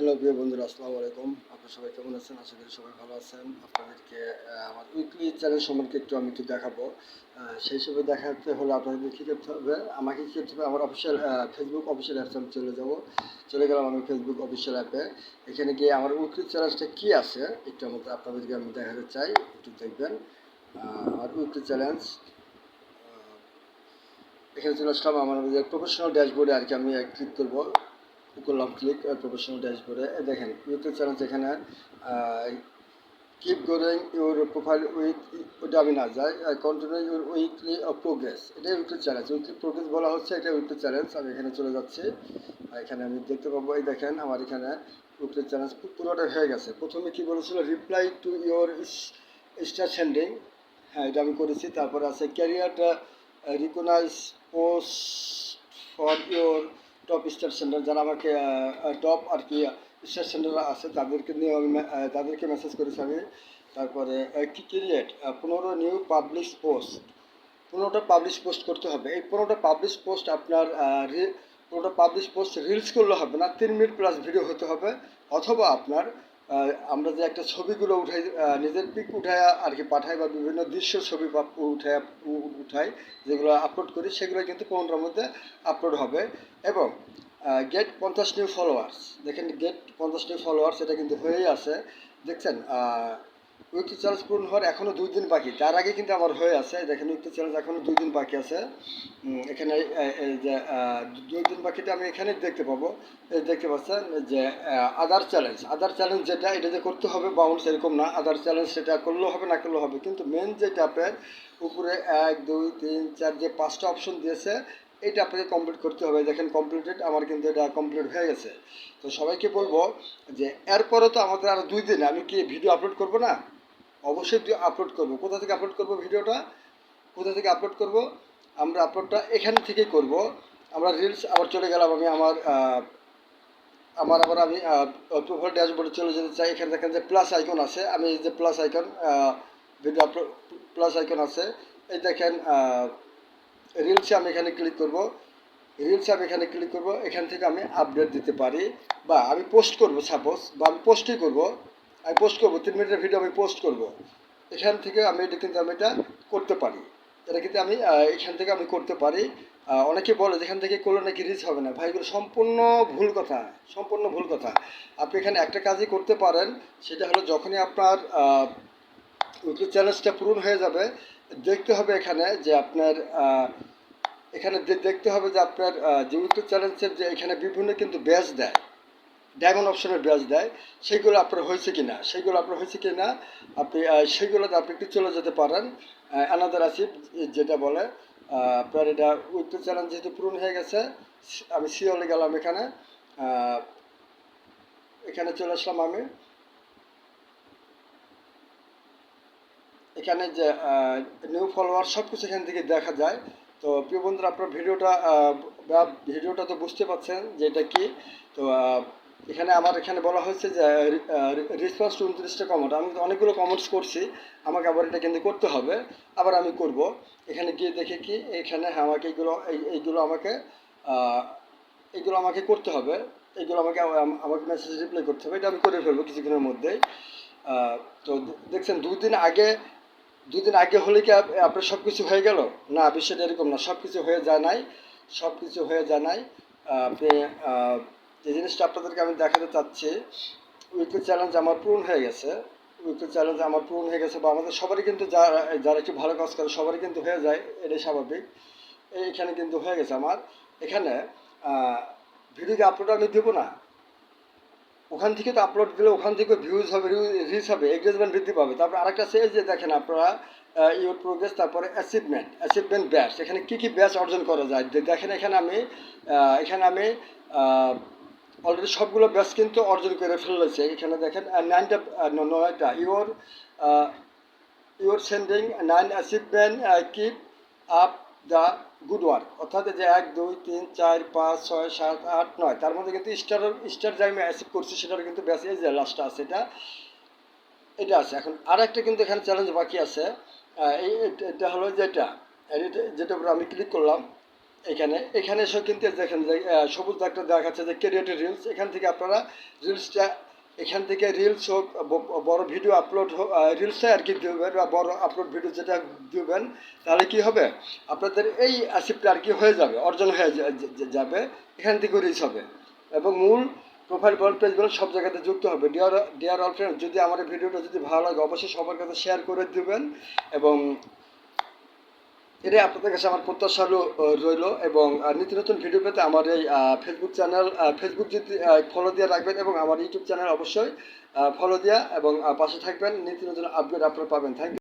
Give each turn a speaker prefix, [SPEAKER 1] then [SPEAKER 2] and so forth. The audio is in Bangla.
[SPEAKER 1] হ্যালো প্রিয় বন্ধুরা আসসালামু আলাইকুম আপনারা সবাই কেমন আছেন আশা করি সবাই ভালো আছেন আপনাদেরকে আমার উইকলি চ্যানেল সম্পর্কে একটু আমি একটু দেখাবো সেই হিসেবে দেখাতে হলে আপনাদের কী করতে হবে আমাকে কী করতে হবে আমার অফিসিয়াল ফেসবুক অফিসিয়াল অ্যাপে আমি চলে যাবো চলে গেলাম আমি ফেসবুক অফিসিয়াল অ্যাপে এখানে গিয়ে আমার উইকলি চ্যালেঞ্জটা কী আছে একটু আমাদের আপনাদেরকে আমি দেখাতে চাই একটু দেখবেন আমার উইকলি চ্যালেঞ্জ এখানে চলে আসলাম আমার প্রফেশনাল ড্যাশবোর্ডে আর কি আমি ক্লিক করবো করলাম ক্লিক প্রফেশনাল ড্যাশবোর্ডে দেখেন ইউটিউব চ্যানেল যেখানে keep going your profile with যায় কন্টিনিউ ইউর উইকলি প্রোগ্রেস এটা ইউটিউব চ্যালেঞ্জ উইকলি প্রোগ্রেস বলা হচ্ছে এটা ইউটিউব চ্যালেঞ্জ আমি এখানে চলে যাচ্ছি এখানে আমি দেখতে পাবো এই দেখেন আমার এখানে উইকলি চ্যালেঞ্জ পুরোটা হয়ে গেছে প্রথমে কি বলেছিল reply to your star sending হ্যাঁ এটা আমি করেছি তারপরে আছে ক্যারিয়ারটা recognize post for your top star centre যারা আমাকে টপ আর কি স্টার সেন্টার আছে তাদেরকে নিয়ে আমি তাদেরকে মেসেজ করেছি আমি তারপরে কি ক্রিয়েট পনেরো নিউ পাবলিশ পোস্ট পনেরোটা পাবলিশ পোস্ট করতে হবে এই পনেরোটা পাবলিশ পোস্ট আপনার পনেরোটা পাবলিশ পোস্ট রিলস করলে হবে না তিন মিনিট প্লাস ভিডিও হতে হবে অথবা আপনার আমরা যে একটা ছবিগুলো উঠাই নিজের পিক উঠায় আর কি পাঠাই বা বিভিন্ন দৃশ্য ছবি উঠায় উঠাই যেগুলো আপলোড করি সেগুলো কিন্তু পনেরোর মধ্যে আপলোড হবে এবং গেট পঞ্চাশ নিউ ফলোয়ার্স দেখেন গেট পঞ্চাশ নিউ ফলোয়ার্স এটা কিন্তু হয়েই আছে দেখছেন উইকলি চ্যালেঞ্জ পূরণ হওয়ার এখনও দুই দিন বাকি তার আগে কিন্তু আমার হয়ে আছে দেখেন উইকলি চ্যালেঞ্জ এখনও দুই দিন বাকি আছে এখানে যে দুই দিন বাকিটা আমি এখানে দেখতে পাবো দেখতে পাচ্ছেন যে আদার চ্যালেঞ্জ আদার চ্যালেঞ্জ যেটা এটা যে করতে হবে বাউন্ড সেরকম না আদার চ্যালেঞ্জ সেটা করলেও হবে না করলেও হবে কিন্তু মেন যে ট্যাপের উপরে এক দুই তিন চার যে পাঁচটা অপশন দিয়েছে এটা আপনাকে কমপ্লিট করতে হবে দেখেন কমপ্লিটেড আমার কিন্তু এটা কমপ্লিট হয়ে গেছে তো সবাইকে বলবো যে এরপরে তো আমাদের আরও দুই দিন আমি কি ভিডিও আপলোড করব না অবশ্যই আপলোড করব কোথা থেকে আপলোড করব ভিডিওটা কোথা থেকে আপলোড করব আমরা আপলোডটা এখান থেকেই করব আমরা রিলস আবার চলে গেলাম আমি আমার আমার আবার আমি প্রোফাইল ড্যাশবোর্ডে চলে যেতে চাই এখানে দেখেন যে প্লাস আইকন আছে আমি যে plus icon video upload plus icon আছে এই দেখেন রিলসে আমি এখানে ক্লিক করব রিলসে আমি এখানে ক্লিক করব এখান থেকে আমি আপডেট দিতে পারি বা আমি পোস্ট করব সাপোজ বা আমি পোস্টই করব আমি পোস্ট করব তিন মিনিটের ভিডিও আমি পোস্ট করব এখান থেকে আমি এটা কিন্তু আমি এটা করতে পারি এটা কিন্তু আমি এখান থেকে আমি করতে পারি অনেকে বলে যেখান থেকে করলে নাকি রিচ হবে না ভাইগুলো সম্পূর্ণ ভুল কথা সম্পূর্ণ ভুল কথা আপনি এখানে একটা কাজই করতে পারেন সেটা হলো যখনই আপনার ইউটিউব চ্যানেলসটা পূরণ হয়ে যাবে দেখতে হবে এখানে যে আপনার এখানে দেখতে হবে যে আপনার যে উত্তর চ্যালেঞ্জের যে এখানে বিভিন্ন কিন্তু ব্যাচ দেয় ডায়মন্ড অপশনের ব্যাচ দেয় সেইগুলো আপনার হয়েছে কি না সেইগুলো আপনার হয়েছে কি না আপনি সেগুলোতে আপনি একটু চলে যেতে পারেন আনাদার আসিফ যেটা বলে আপনার এটা উইথ চ্যালেঞ্জ যেহেতু পূরণ হয়ে গেছে আমি সিওলে গেলাম এখানে এখানে চলে আসলাম আমি এখানে যে নিউ ফলোয়ার সব কিছু এখান থেকে দেখা যায় তো প্রিয় বন্ধুরা আপনার ভিডিওটা ভিডিওটা তো বুঝতে পারছেন যে এটা কি তো এখানে আমার এখানে বলা হয়েছে যে রিসপন্স টু উনত্রিশটা কমেন্ট আমি অনেকগুলো কমেন্টস করছি আমাকে আবার এটা কিন্তু করতে হবে আবার আমি করব এখানে গিয়ে দেখে কি এখানে আমাকে এই এইগুলো আমাকে এগুলো আমাকে করতে হবে এগুলো আমাকে আমাকে মেসেজ রিপ্লাই করতে হবে এটা আমি করে ফেলবো কিছুদিনের মধ্যেই তো দেখছেন দুদিন আগে দুদিন আগে হলে কি আপনার সব কিছু হয়ে গেল না বিষয়টা এরকম না সব কিছু হয়ে যায় নাই সব কিছু হয়ে যায় নাই আপনি যে জিনিসটা আপনাদেরকে আমি দেখাতে চাচ্ছি উইকলি চ্যালেঞ্জ আমার পূরণ হয়ে গেছে উইকলি চ্যালেঞ্জ আমার পূরণ হয়ে গেছে বা আমাদের সবারই কিন্তু যারা যারা একটু ভালো কাজ করে সবারই কিন্তু হয়ে যায় এটাই স্বাভাবিক এখানে কিন্তু হয়ে গেছে আমার এখানে ভিডিওকে আপলোড আমি দেবো না ওখান থেকে তো আপলোড দিলে ওখান থেকে ভিউজ হবে রিচ হবে এগ্রেজমেন্ট বৃদ্ধি পাবে তারপর আরেকটা সেজ যে দেখেন আপনারা ইউর প্রোগ্রেস তারপরে অ্যাচিভমেন্ট অ্যাচিভমেন্ট ব্যাচ এখানে কী কী ব্যাচ অর্জন করা যায় দেখেন এখানে আমি এখানে আমি অলরেডি সবগুলো ব্যাচ কিন্তু অর্জন করে ফেলেছে এখানে দেখেন নাইনটা নয়টা your your sending nine achievement keep up the good work অর্থাৎ যে এক দুই তিন চার পাঁচ ছয় সাত আট নয় তার মধ্যে কিন্তু স্টার স্টার যে আমি অ্যাসিভ করছি সেটার কিন্তু ব্যাস এই যে লাস্টটা আছে এটা এটা আছে এখন আর একটা কিন্তু এখানে চ্যালেঞ্জ বাকি আছে এই এটা হলো যেটা যেটা উপরে আমি ক্লিক করলাম এখানে এখানে এসে কিন্তু দেখেন সবুজ একটা দেখাচ্ছে যে কেরিয়েটের রিলস এখান থেকে আপনারা রিলসটা এখান থেকে রিলস হোক বড় ভিডিও আপলোড হোক রিলসে আর কি দেবেন বা বড় আপলোড ভিডিও যেটা দেবেন তাহলে কি হবে আপনাদের এই অ্যাসিপটা আর কি হয়ে যাবে অর্জন হয়ে যাবে এখান থেকে রিচ হবে এবং মূল প্রোফাইল বল পেজগুলো সব জায়গাতে যুক্ত হবে ডিয়ার ডিয়ার অল ফ্রেন্ড যদি আমার ভিডিওটা যদি ভালো লাগে অবশ্যই সবার কাছে শেয়ার করে দেবেন এবং এটাই আপনাদের কাছে আমার প্রত্যাশা রইল এবং নিত্য নতুন ভিডিও পেতে আমার এই ফেসবুক চ্যানেল ফেসবুক যদি ফলো দিয়ে রাখবেন এবং আমার ইউটিউব চ্যানেল অবশ্যই ফলো দিয়া এবং পাশে থাকবেন নিত্য নতুন আপডেট আপনারা পাবেন থ্যাংক ইউ